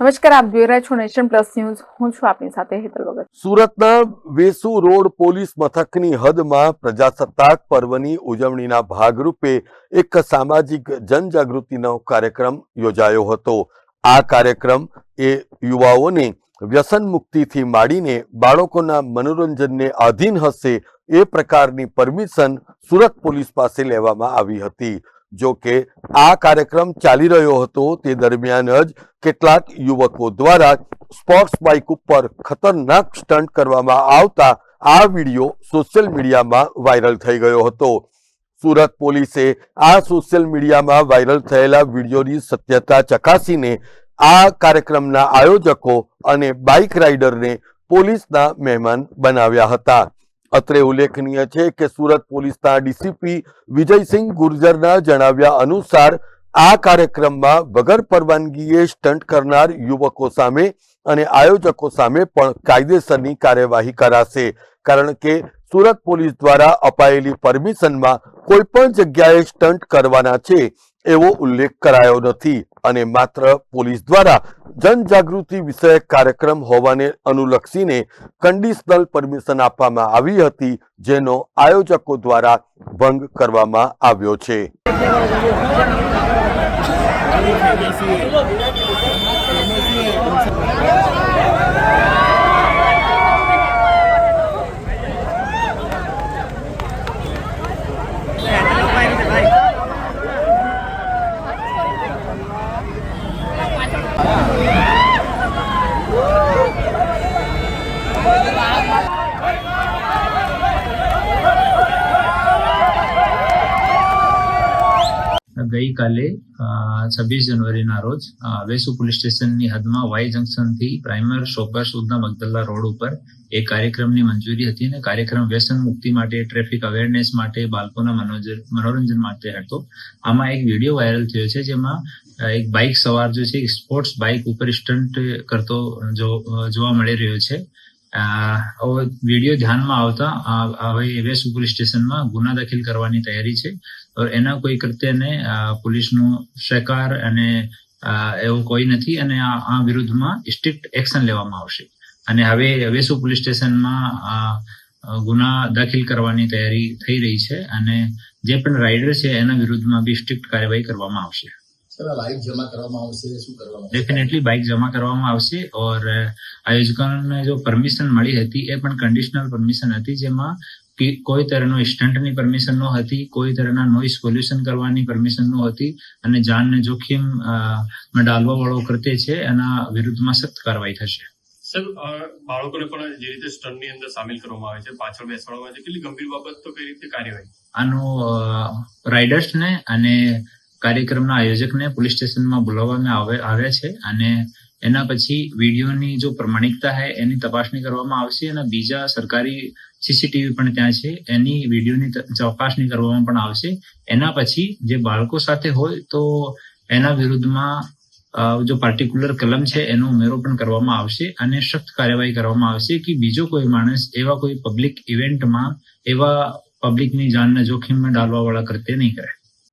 નમસ્કાર, આપ જોઈ રહ્યા છો નેશન પ્લસ ન્યૂઝ. હું છું આપની સાથે હેતલ વગર સુરતના વેસુ રોડ પોલીસ મથકની હદમાં પ્રજાસત્તાક પર્વની ઉજવણીના ભાગરૂપે એક સામાજિક જનજાગૃતિનો કાર્યક્રમ યોજાયો હતો. આ કાર્યક્રમ એ યુવાઓને વ્યસન મુક્તિથી માંડીને બાળકોના મનોરંજનને આધીન હશે એ પ્રકારની પરમિશન સુરત પોલીસ પાસે લેવામાં આવી હતી. જો કે આ કાર્યક્રમ ચાલી રહ્યો હતો તે દરમિયાન જ કેટલાક યુવકો દ્વારા સ્પોર્ટ્સ બાઇક ઉપર ખતરનાક સ્ટન્ટ કરવામાં આવતા આ વીડિયો સોશિયલ મીડિયામાં વાયરલ થઈ ગયો હતો. સુરત પોલીસે આ સોશિયલ મીડિયામાં વાયરલ થયેલા વિડીયોની સત્યતા ચકાસીને આ કાર્યક્રમના આયોજકો અને બાઇક રાઇડરને પોલીસના મહેમાન બનાવ્યા હતા. અત્રે ઉલ્લેખનીય છે કે સુરત પોલીસના ડીસીપી વિજયસિંહ ગુર્જરના જણાવ્યા અનુસાર, આ કાર્યક્રમમાં વગર પરવાનગીએ સ્ટન્ટ કરનાર યુવકો સામે અને આયોજકો સામે પણ કાયદેસરની કાર્યવાહી કરાશે. કારણ કે સુરત પોલીસ દ્વારા અપાયેલી પરમિશનમાં કોઈ પણ જગ્યાએ સ્ટન્ટ કરવાના છે. એવો ઉલ્લેખ કરાયો નથી અને માત્ર પોલીસ દ્વારા જનજાગૃતિ વિષયક કાર્યક્રમ હોવાને અનુલક્ષીને કંડિશનલ પરમિશન આપવામાં આવી હતી, જેનો આયોજકો દ્વારા ભંગ કરવામાં આવ્યો છે. ગઈકાલે છવ્વીસ જાન્યુઆરીના રોજ વેસુ પોલીસ સ્ટેશનની હદમાં વાય જંકશનથી પ્રાઇમર શોપર સુધના મગદલ્લા રોડ ઉપર એક કાર્યક્રમની મંજૂરી હતી અને કાર્યક્રમ વ્યસન મુક્તિ માટે, ટ્રાફિક અવેરનેસ માટે, બાળકોના મનોરંજન માટે હતો. આમાં એક વીડિયો વાયરલ થયો છે જેમાં એક બાઇક સવાર જો છે સ્પોર્ટ્સ બાઇક ઉપર સ્ટન્ટ કરતો જોવા મળી રહ્યો છે. વીડિયો ધ્યાનમાં આવતા હવે પોલીસ સ્ટેશનમાં ગુના દાખલ કરવાની તૈયારી છે. એના કોઈ કૃત્યને પોલીસનો સહકાર અને એવું કોઈ નથી અને આ વિરુદ્ધમાં સ્ટ્રિક્ટ એક્શન લેવામાં આવશે. અને હવે વેસુ પોલીસ સ્ટેશનમાં ગુના દાખલ કરવાની તૈયારી થઈ રહી છે અને જે પણ રાઇડર છે એના વિરુદ્ધમાં બી સ્ટ્રિક્ટ કાર્યવાહી કરવામાં આવશે. બાઇક જમા કરવામાં આવશે શું કરવામાં ડેફિનેટલી બાઇક જમા કરવામાં આવશે ઓર આયોજકોને જો પરમિશન મળી હતી એ પણ કન્ડિશનલ પરમિશન હતી જેમાં કોઈ તરહનો સ્ટન્ટની પરમિશન ન હતી કોઈ તરહના નોઇઝ પોલ્યુશન કરવાની પરમિશન ન હતી અને જાનને જોખમ અ, માં ડાલવા વાળો કરતે છે એના વિરુદ્ધમાં સખ્ત કાર્યવાહી થશે. સર બાળકોને પણ જે રીતે સ્ટનની અંદર સામેલ કરવામાં આવે છે પાછળ બેસવામાં આવે છે કેટલી ગંભીર બાબત તો કઈ રીતે કાર્યવાહી? આનો રાઇડર્સને અને કાર્યક્રમના આયોજકને પોલીસ સ્ટેશનમાં બોલાવવામાં આવે, આવ્યા છે અને એના પછી વિડીયોની જો પ્રમાણિકતા છે એની તપાસણી કરવામાં આવશે અને બીજા સરકારી સીસીટીવી પણ ત્યાં છે, એની વિડીયોની ત- ચકાસણી કરવામાં પણ આવશે. એના પછી જે બાળકો સાથે હોય તો એના વિરુદ્ધમાં જો પાર્ટિક્યુલર કલમ છે એનો ઉમેરો પણ કરવામાં આવશે અને સખ્ત કાર્યવાહી કરવામાં આવશે કે બીજો કોઈ માણસ એવા કોઈ પબ્લિક ઇવેન્ટમાં એવા પબ્લિકની જાનને જોખમમાં ડાલવા વાળા કૃત્ય નહીં કરે.